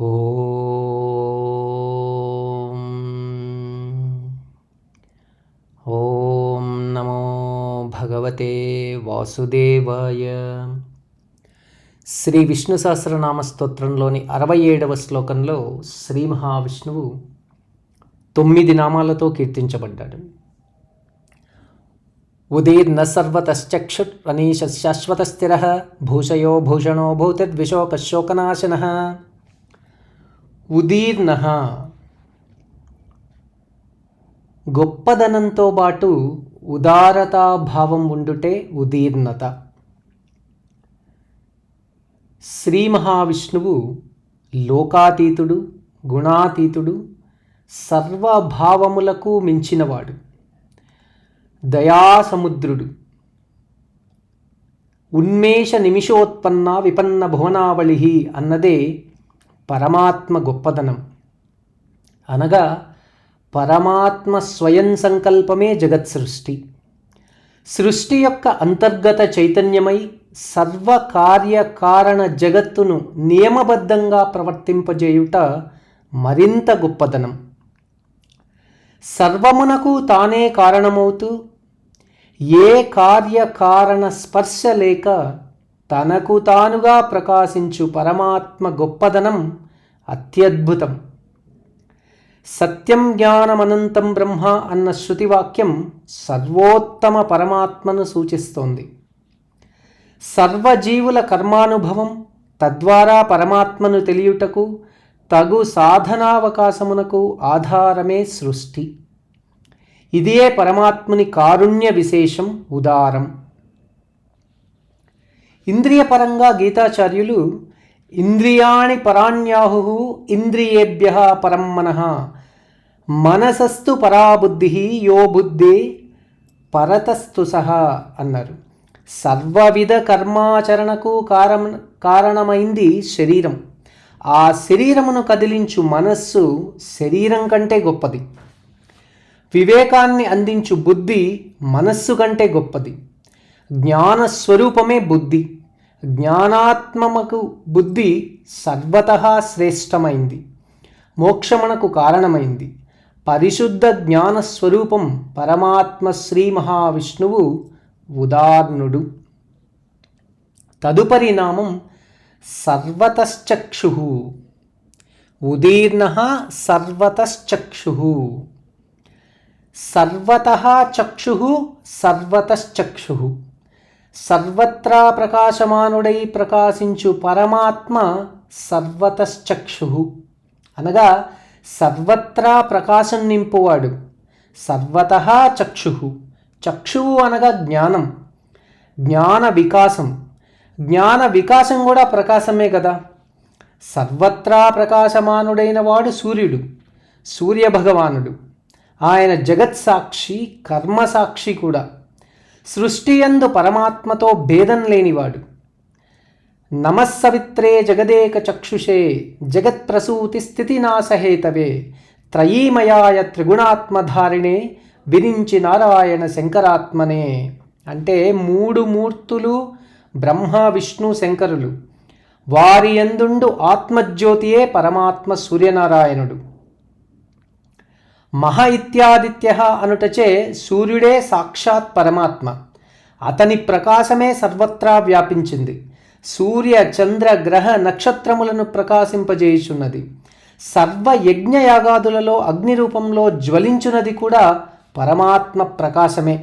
ఓం ఓం నమో భగవతే వాసుదేవాయ. శ్రీ విష్ణు సహస్రనామ స్తోత్రంలోని అరవై ఏడవ శ్లోకంలో శ్రీ మహావిష్ణువు తొమ్మిది నామాలతో కీర్తించబడ్డాడు. ఉదీర్ణ సర్వతశ్చక్షుర్ అనీశ శాశ్వత స్థిర భూషయో భూషణో భూతిర్విశోకశోకనాశన ఉదీర్ణ. గొప్పదనంతో పాటు ఉదారతాభావం ఉండుటే ఉదీర్ణత. శ్రీ మహావిష్ణువు లోకాతీతుడు గుణాతీతుడు సర్వభావములకు మించినవాడు. దయాసముద్రుడు. ఉన్మేష నిమిషోత్పన్న విపన్న భువనావళి అన్నదే పరమాత్మ గొప్పదనం అనగా పరమాత్మ స్వయం సంకల్పమే జగత్ సృష్టి సృష్టి యొక్క అంతర్గత చైతన్యమై సర్వకార్యకారణ జగత్తును నియమబద్ధంగా ప్రవర్తింపజేయుట మరింత గొప్పదనం సర్వమునకు తానే కారణమవుతూ ఏ కార్యకారణ స్పర్శ లేక తనకు తానుగా ప్రకాశించు పరమాత్మ గొప్పదనం అత్యద్భుతం. సత్యం జ్ఞానమనంతం బ్రహ్మ అన్న శృతివాక్యం సర్వోత్తమ పరమాత్మను సూచిస్తోంది. సర్వజీవుల కర్మానుభవం తద్వారా పరమాత్మను తెలియుటకు తగు సాధనావకాశమునకు ఆధారమే సృష్టి. ఇదే పరమాత్ముని కారుణ్య విశేషం ఉదారం. ఇంద్రియపరంగా గీతాచార్యులు ఇంద్రియాణి పరాణ్యాహు ఇంద్రియేభ్య పరం మనః మనసస్తు పరాబుద్ధి యో బుద్ధి పరతస్తు సహా అన్నారు. సర్వవిధ కర్మాచరణకు కారణ కారణమైంది శరీరం. ఆ శరీరమును కదిలించు మనస్సు శరీరం కంటే గొప్పది. వివేకాన్ని అందించు బుద్ధి మనస్సు కంటే గొప్పది. జ్ఞానస్వరూపమే బుద్ధి. జ్ఞానాత్మకు బుద్ధి సర్వత శ్రేష్టమైంది. మోక్షమునకు కారణమైంది. పరిశుద్ధ జ్ఞానస్వరూపం పరమాత్మ శ్రీ మహావిష్ణువు ఉదార్ణుడు తదుపరి నామం సర్వతశ్చక్షు. ఉదీర్ణ సర్వతశ్చక్షు. సర్వత చక్షు సర్వతశ్చక్షు. సర్వత్రా ప్రకాశమానుడై ప్రకాశించు పరమాత్మ సర్వతశ్చక్షు. అనగా సర్వత్రా ప్రకాశం నింపువాడు సర్వత చక్షు. చక్షువు అనగా జ్ఞానం జ్ఞాన వికాసం. జ్ఞాన వికాసం కూడా ప్రకాశమే కదా. సర్వత్రా ప్రకాశమానుడైన వాడు సూర్యుడు సూర్యభగవానుడు. ఆయన జగత్ సాక్షి కర్మసాక్షి కూడా. సృష్టి యందు పరమాత్మతో భేదం లేనివాడు. నమస్సవిత్రే జగదేక చక్షుషే జగత్ప్రసూతి స్థితినాశహేతవే త్రయీమయాయ త్రిగుణాత్మధారిణే విరించి నారాయణ శంకరాత్మనే. అంటే మూడు మూర్తులు బ్రహ్మ విష్ణు శంకరులు. వారి ఎందుండు ఆత్మజ్యోతియే పరమాత్మ సూర్యనారాయణుడు. మహ ఇత్యాదిత్య అనుటచే సూర్యుడే సాక్షాత్ పరమాత్మ. అతని ప్రకాశమే సర్వత్రా వ్యాపించింది. సూర్య చంద్ర గ్రహ నక్షత్రములను ప్రకాశింపజేయుచున్నది. సర్వ యజ్ఞయాగాదులలో అగ్ని రూపంలో జ్వలించున్నది కూడా పరమాత్మ ప్రకాశమే.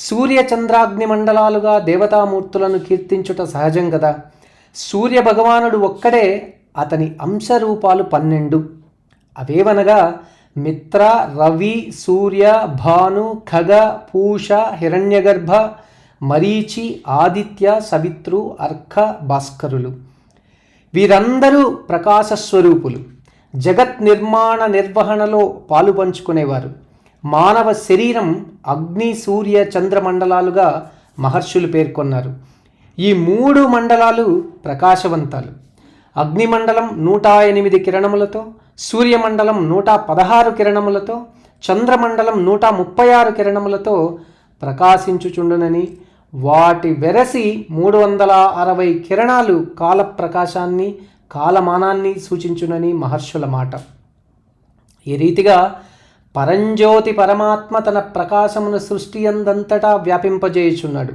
సూర్య చంద్రాగ్ని మండలాలుగా దేవతామూర్తులను కీర్తించుట సహజం కదా సూర్య భగవానుడు ఒక్కడే అతని అంశరూపాలు పన్నెండు. అవేవనగా మిత్ర రవి సూర్య భాను ఖగ పూష హిరణ్యగర్భ మరీచి ఆదిత్య సవిత్రు అర్క భాస్కరులు. వీరందరూ ప్రకాశస్వరూపులు జగత్ నిర్మాణ నిర్వహణలో పాలు పంచుకునేవారు. మానవ శరీరం అగ్ని సూర్య చంద్రమండలాలుగా మహర్షులు పేర్కొన్నారు. ఈ మూడు మండలాలు ప్రకాశవంతాలు. అగ్నిమండలం నూట ఎనిమిది కిరణములతో సూర్యమండలం నూట పదహారు కిరణములతో చంద్రమండలం నూట ముప్పై ఆరు కిరణములతో ప్రకాశించుచుండునని వాటి వెరసి మూడు వందల అరవై కిరణాలు కాల ప్రకాశాన్ని కాలమానాన్ని సూచించునని మహర్షుల మాట. ఈ రీతిగా పరంజ్యోతి పరమాత్మ తన ప్రకాశమును సృష్టి అందంతటా వ్యాపింపజేయుచున్నాడు.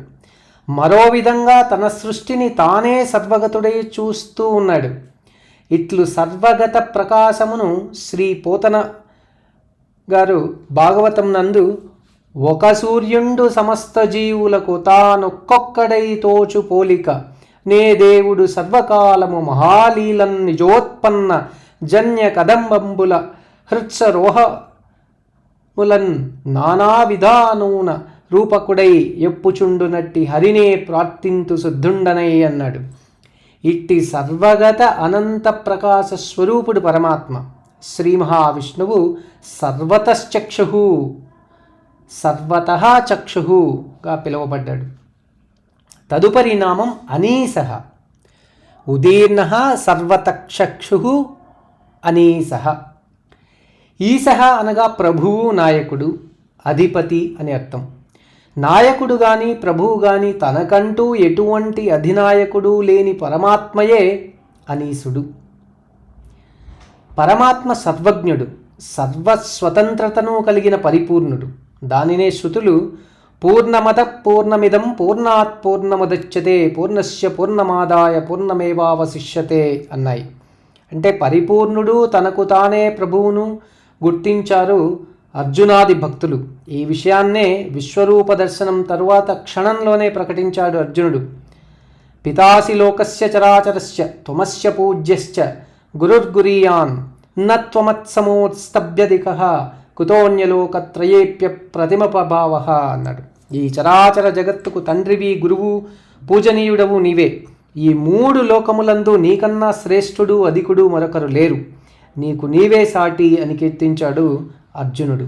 మరో విధంగా తన సృష్టిని తానే సర్వగతుడై చూస్తూ ఉన్నాడు. ఇట్లు సర్వగత ప్రకాశమును శ్రీ పోతన గారు భాగవతం నందు ఒక సూర్యుండు సమస్త జీవులకు తానొక్కొక్కడై తోచు పోలిక. నే దేవుడు సర్వకాలము మహాలీలన్ నిజోత్పన్న జన్య కదంబంబుల హృత్సరోహములన్ నానా విధానూన రూపకుడై ఎప్పుచుండునట్టి హరినే ప్రార్థింతు శుద్ధుండనై అన్నాడు. ఇట్టి సర్వగత అనంత ప్రకాశ స్వరూపుడు పరమాత్మ. శ్రీ మహావిష్ణువు సర్వతశ్చక్షు. సర్వత చక్షుగా పిలువబడ్డాడు. తదుపరి నామం అనీస. ఉదీర్ణ సర్వతక్షక్షు అనీస. ఈస అనగా ప్రభువు నాయకుడు అధిపతి అని అర్థం. నాయకుడు గాని ప్రభువు గాని తనకంటూ ఎటువంటి అధినాయకుడు లేని పరమాత్మయే అనీసుడు. పరమాత్మ సర్వజ్ఞుడు సర్వస్వతంత్రతను కలిగిన పరిపూర్ణుడు. దానినే శృతులు పూర్ణమద పూర్ణమిదం పూర్ణాత్ పూర్ణముదచ్చతే పూర్ణస్య పూర్ణమాదాయ పూర్ణమేవావశిష్యతే అన్నాయి. అంటే పరిపూర్ణుడు తనకు తానే ప్రభువును గుర్తించారు అర్జునాది భక్తులు. ఈ విషయాన్నే విశ్వరూప దర్శనం తరువాత క్షణంలోనే ప్రకటించాడు అర్జునుడు. పితాసి లోకస్య చరాచరస్య త్వమస్య పూజ్యశ్చ గురుర్గురీయాన్ నత్వమత్సమోత్స్తభ్యధిక కుతోన్యలోకత్రయేప్య ప్రతిమపభావ అన్నాడు. ఈ చరాచర జగత్తుకు తండ్రివి గురువు పూజనీయుడవు నీవే. ఈ మూడు లోకములందు నీకన్నా శ్రేష్ఠుడు అధికుడు మరొకరు లేరు. నీకు నీవే సాటి అని కీర్తించాడు అర్జునుడు.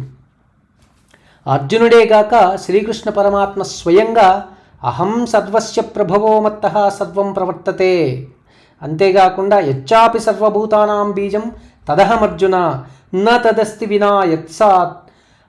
అర్జునుడేగాక శ్రీకృష్ణ పరమాత్మ స్వయంగా అహం సర్వస్య ప్రభవో మత్త సర్వం ప్రవర్తతే. అంతేకాకుండా యచ్చాపి సర్వభూతానాం బీజం తదహమర్జున న తదస్తి వినా యత్సాత్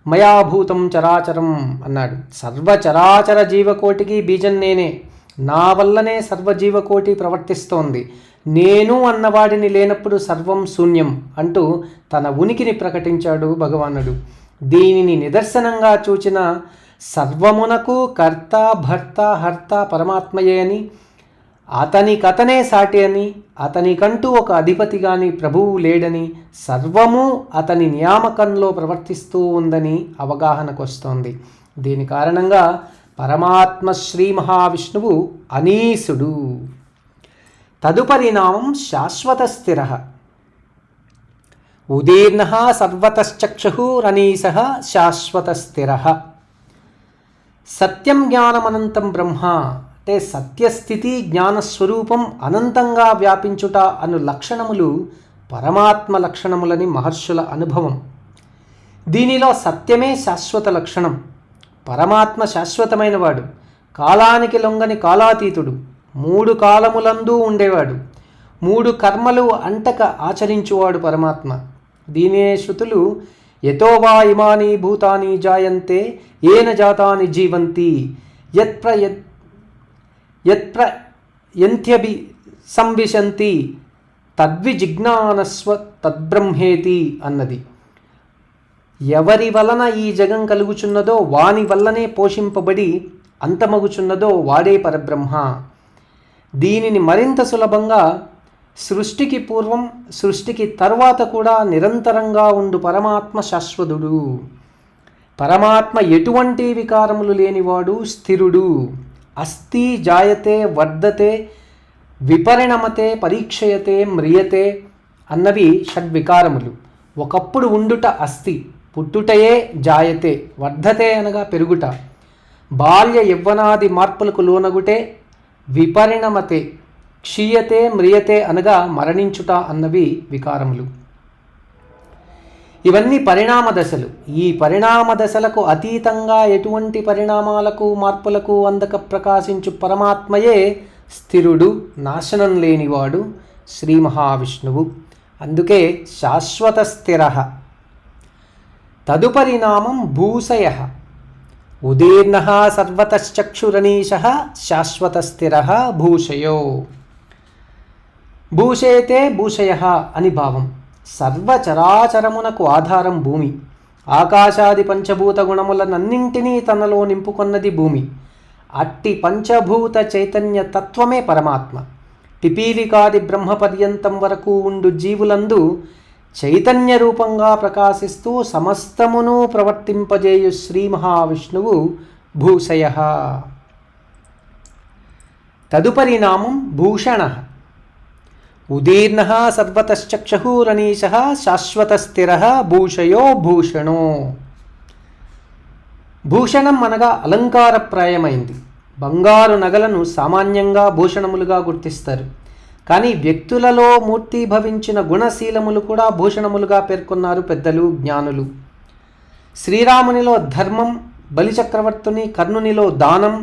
మయాభూతం చరాచరం అన్నాడు. సర్వచరాచర జీవకోటికి బీజం నేనే. నా వల్లనే సర్వజీవకోటి ప్రవర్తిస్తోంది. నేను అన్నవాడిని లేనప్పుడు సర్వం శూన్యం అంటూ తన ఉనికిని ప్రకటించాడు భగవానుడు. దీనిని నిదర్శనంగా చూచిన సర్వమునకు కర్త భర్త హర్త పరమాత్మయే అని అతనికతనే సాటి అని అతనికంటూ ఒక అధిపతి గాని ప్రభువు లేడని సర్వము అతని నియామకంలో ప్రవర్తిస్తూ ఉందని అవగాహనకు వస్తోంది దీని కారణంగా పరమాత్మ శ్రీ మహావిష్ణువు అనీసుడు. తదుపరి నామం శాశ్వత స్థిర ఉదీర్ణ సర్వతశ్చక్షురనీస శాశ్వత స్థిర సత్యం జ్ఞానమనంతం బ్రహ్మ అంటే సత్యస్థితి జ్ఞానస్వరూపం అనంతంగా వ్యాపించుట అను లక్షణములు పరమాత్మ లక్షణములని మహర్షుల అనుభవం. దీనిలో సత్యమే శాశ్వత లక్షణం. పరమాత్మ శాశ్వతమైనవాడు. కాలానికి లొంగని కాలాతీతుడు. మూడు కాలములందు ఉండేవాడు. మూడు కర్మలు అంటక ఆచరించువాడు పరమాత్మ. దీనే శృతులు యథోవా ఇమాని భూతాని జాయంతే ఏన జాతాని జీవంతి యత్ప్ర యత్ప్ర యంత్యభి సంవిశంతి తద్విజిజ్ఞానస్వ తద్బ్రహ్మేతి అన్నది. ఎవరి వలన ఈ జగం కలుగుచున్నదో వాని వల్లనే పోషింపబడి అంతమగుచున్నదో వాడే పరబ్రహ్మ. దీనిని మరింత సులభంగా సృష్టికి పూర్వం సృష్టికి తర్వాత కూడా నిరంతరంగా ఉండు పరమాత్మ శాశ్వతుడు. పరమాత్మ ఎటువంటి వికారములు లేనివాడు స్థిరుడు. అస్థి జాయతే వర్ధతే విపరిణమతే పరీక్షయతే మ్రియతే అన్నవి షడ్వికారములు. ఒకప్పుడు ఉండుట అస్థి పుట్టుటయే జాయతే వర్ధతే అనగా పెరుగుట. బాల్య యవ్వనాది మార్పులకు లోనగుటే విపరిణమతే క్షీయతే మ్రియతే అనగా మరణించుట అన్నవి వికారములు. ఇవన్నీ పరిణామ దశలు. ఈ పరిణామ దశలకు అతీతంగా ఎటువంటి పరిణామాలకు మార్పులకు అందక ప్రకాశించు పరమాత్మయే స్థిరుడు నాశనం లేనివాడు శ్రీ మహావిష్ణువు. అందుకే శాశ్వత స్థిర తదుపరి నామం భూసయ ఉదీర్ణ సర్వతశ్చక్షురణీశ శాశ్వతస్థిర భూషయో. భూషేతే భూషయ అని భావం. సర్వచరాచరమునకు ఆధారం భూమి. ఆకాశాది పంచభూత గుణములనన్నింటినీ తనలో నింపుకొన్నది భూమి. అట్టి పంచభూత చైతన్య తత్వమే పరమాత్మ. పిపీలికాది బ్రహ్మ పర్యంతం వరకు ఉండు జీవులందు చైతన్య రూపంగా ప్రకాశిస్తూ సమస్తమును ప్రవర్తింపజేయు శ్రీ మహావిష్ణువు భూషయ. తదుపరి నామం భూషణ. ఉదీర్ణ సర్వతశ్చక్షురనీశ శాశ్వతస్థిర భూషయో భూషణో. భూషణం అనగా అలంకారప్రాయమైంది. బంగారు నగలను సామాన్యంగా భూషణములుగా గుర్తిస్తారు. కానీ వ్యక్తులలో మూర్తిభవించిన గుణశీలములు కూడా భూషణములుగా పేర్కొన్నారు పెద్దలు జ్ఞానులు. శ్రీరామునిలో ధర్మం బలిచక్రవర్తుని కర్ణునిలో దానం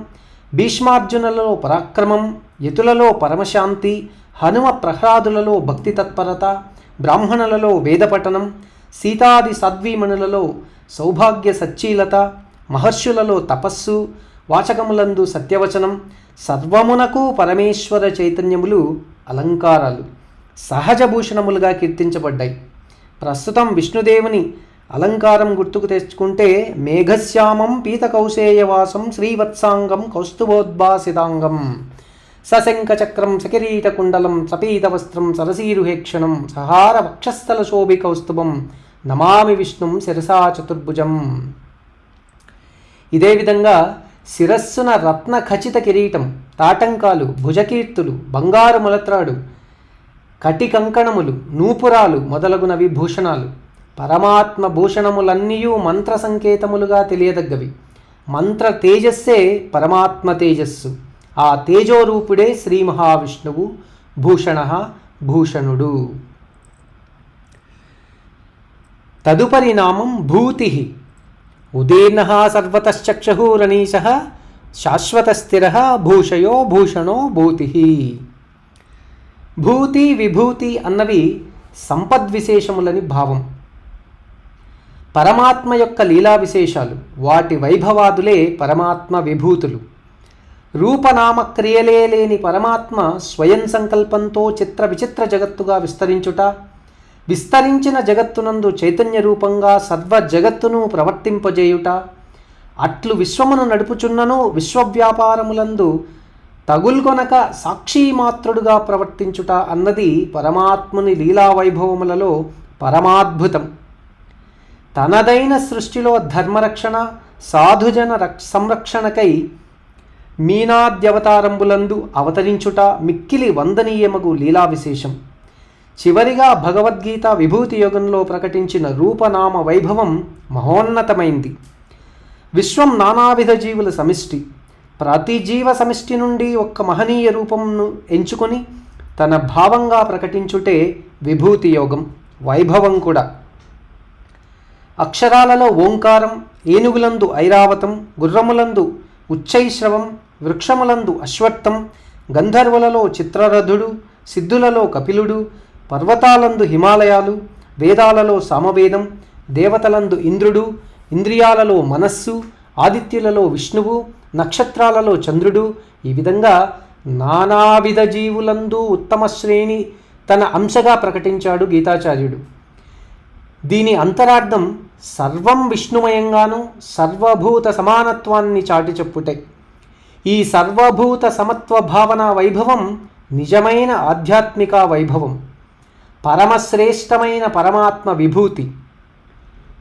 భీష్మార్జునులలో పరాక్రమం యతులలో పరమశాంతి హనుమ ప్రహ్లాదులలో భక్తి తత్పరత బ్రాహ్మణులలో వేదపఠనం సీతాది సద్వీమణులలో సౌభాగ్య సచ్చీలత మహర్షులలో తపస్సు వాచకములందు సత్యవచనం సర్వమునకు పరమేశ్వర చైతన్యములు అలంకారాలు సహజ భూషణములుగా కీర్తించబడ్డాయి. ప్రస్తుతం విష్ణుదేవుని అలంకారం గుర్తుకు తెచ్చుకుంటే మేఘశ్యామం పీతకౌశేయవాసం శ్రీవత్సాంగం కౌస్తుభోద్భాసితాంగం సశంఖచక్రం సకిరీటకుండలం సపీతవస్త్రం సరసీరుహేక్షణం సహార వక్షస్థల శోభి కౌస్తుభం నమామి విష్ణుం శిరసా చతుర్భుజం. ఇదే విధంగా శిరస్సున రత్న ఖచిత కిరీటం తాటంకాలు భుజకీర్తులు బంగారు ములత్రాడు కటికంకణములు నూపురాలు మొదలగునవి భూషణాలు. పరమాత్మ భూషణములన్నీయూ మంత్ర సంకేతములుగా తెలియదగ్గవి. మంత్ర తేజస్సే పరమాత్మ తేజస్సు. ఆ తేజోరూపుడే శ్రీ మహావిష్ణువు. భూషణ భూషణుడు. తదుపరి నామం భూతి ఉదీర్ణ శాశ్వత శాశ్వతస్థిర భూషయో భూషణో భూతి. భూతి విభూతి అన్నవి సంపద్విశేషములని భావం. పరమాత్మ యొక్క లీలా విశేషాలు వాటి వైభవాదులే పరమాత్మ విభూతులు. రూపనామ క్రియలే లేని పరమాత్మ స్వయం సంకల్పంతో చిత్ర విచిత్ర జగత్తుగా విస్తరించుట విస్తరించిన జగత్తునందు చైతన్య రూపంగా సర్వ జగత్తును ప్రవర్తింపజేయుట అట్లు విశ్వమును నడుపుచున్నను విశ్వవ్యాపారములందు తగుల్కొనక సాక్షిమాత్రుడుగా ప్రవర్తించుట అన్నది పరమాత్ముని లీలా వైభవములలో పరమాద్భుతం. తనదైన సృష్టిలో ధర్మరక్షణ సాధుజన రక్ష సంరక్షణకై మీనాద్యవతారంబులందు అవతరించుట మిక్కిలి వందనీయమగు లీలా విశేషం చివరిగా భగవద్గీత విభూతి యుగంలో ప్రకటించిన రూపనామ వైభవం మహోన్నతమైంది. విశ్వం నానావిధ జీవుల సమిష్టి. ప్రతి జీవ సమిష్టి నుండి ఒక్క మహనీయ రూపంను ఎంచుకొని తన భావంగా ప్రకటించుటే విభూతి యోగం వైభవం కూడా. అక్షరాలలో ఓంకారం ఏనుగులందు ఐరావతం గుర్రములందు ఉచ్చైశ్రవం వృక్షములందు అశ్వత్థం గంధర్వులలో చిత్రరథుడు సిద్ధులలో కపిలుడు పర్వతాలందు హిమాలయాలు వేదాలలో సామవేదం దేవతలందు ఇంద్రుడు ఇంద్రియాలలో మనస్సు ఆదిత్యులలో విష్ణువు నక్షత్రాలలో చంద్రుడు ఈ విధంగా నానావిధ జీవులందు ఉత్తమ శ్రేణి తన అంశగా ప్రకటించాడు గీతాచార్యుడు. దీని అంతరార్థం సర్వం విష్ణుమయంగాను సర్వభూత సమానత్వాన్ని చాటి చెప్పుటే. ఈ సర్వభూత సమత్వ భావన వైభవం నిజమైన ఆధ్యాత్మిక వైభవం. పరమశ్రేష్టమైన పరమాత్మ విభూతి.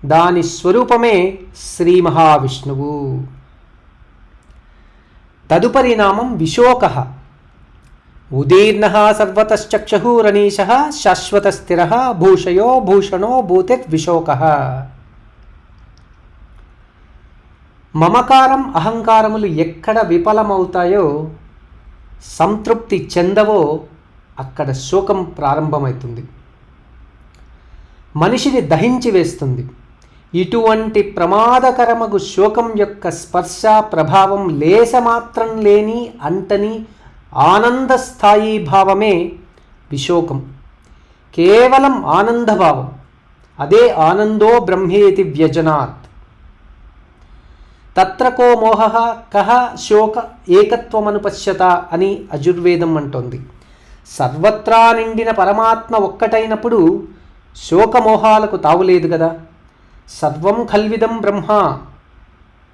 దాని స్వరూపమే శ్రీ మహావిష్ణువు. తదుపరి నామం విశోక. ఉదీర్ణ సర్వతశ్చక్షురనీశ శాశ్వతస్థిర భూషయో భూషణో భూతిర్విశోక మమకారం అహంకారములు ఎక్కడ విఫలమవుతాయో సంతృప్తి చెందవో అక్కడ శోకం ప్రారంభమవుతుంది. మనిషిని దహించి వేస్తుంది. ఇటువంటి ప్రమాదకరమగు శోకం యొక్క స్పర్శ ప్రభావం లేసమాత్రం లేని అంటని ఆనందస్థాయి భావమే విశోకం. కేవలం ఆనందభావం. అదే ఆనందో బ్రహ్మేతి వ్యజనాత్. తత్ర కో మోహ కహ శోక ఏకత్వమనుపశ్యత అని అజుర్వేదం అంటోంది. సర్వత్రా నిండిన పరమాత్మ ఒక్కటైనప్పుడు శోకమోహాలకు తావులేదు కదా. సర్వం కల్విదం బ్రహ్మ.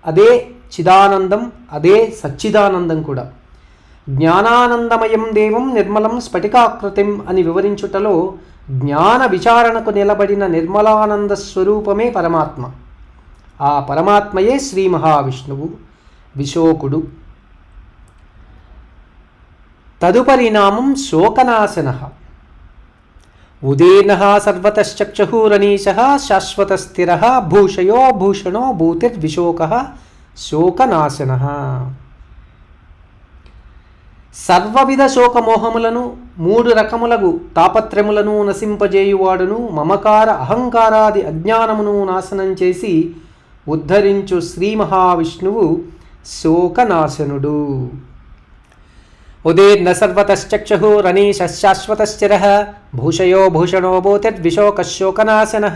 అదే చిదానందం అదే సచ్చిదానందం కూడా. జ్ఞానానందమయం దేవం నిర్మలం స్ఫటికాకృతిం అని వివరించుటలో జ్ఞాన విచారణకు నిలబడిన నిర్మలానంద స్వరూపమే పరమాత్మ. ఆ పరమాత్మయే శ్రీ మహావిష్ణువు విశోకుడు. తదుపరి నామం శోకనాశన. ఉదీర్ణ సర్వతశ్చక్షురనీశ శాశ్వతస్థిర భూషయో భూషణో భూతిర్విశోక శోకనాశన. సర్వవిధ శోకమోహములను మూడు రకములగు తాపత్రములను నశింపజేయువాడును మమకార అహంకారాది అజ్ఞానమును నాశనం చేసి ఉద్ధరించు శ్రీ మహావిష్ణువు శోకనాశనుడు. ఉదీర్ణ సర్వతశ్చక్షురనీశ శాశ్వతశ్చిర భూషయో భూషణో భూతిర్విశోకశోకనాశన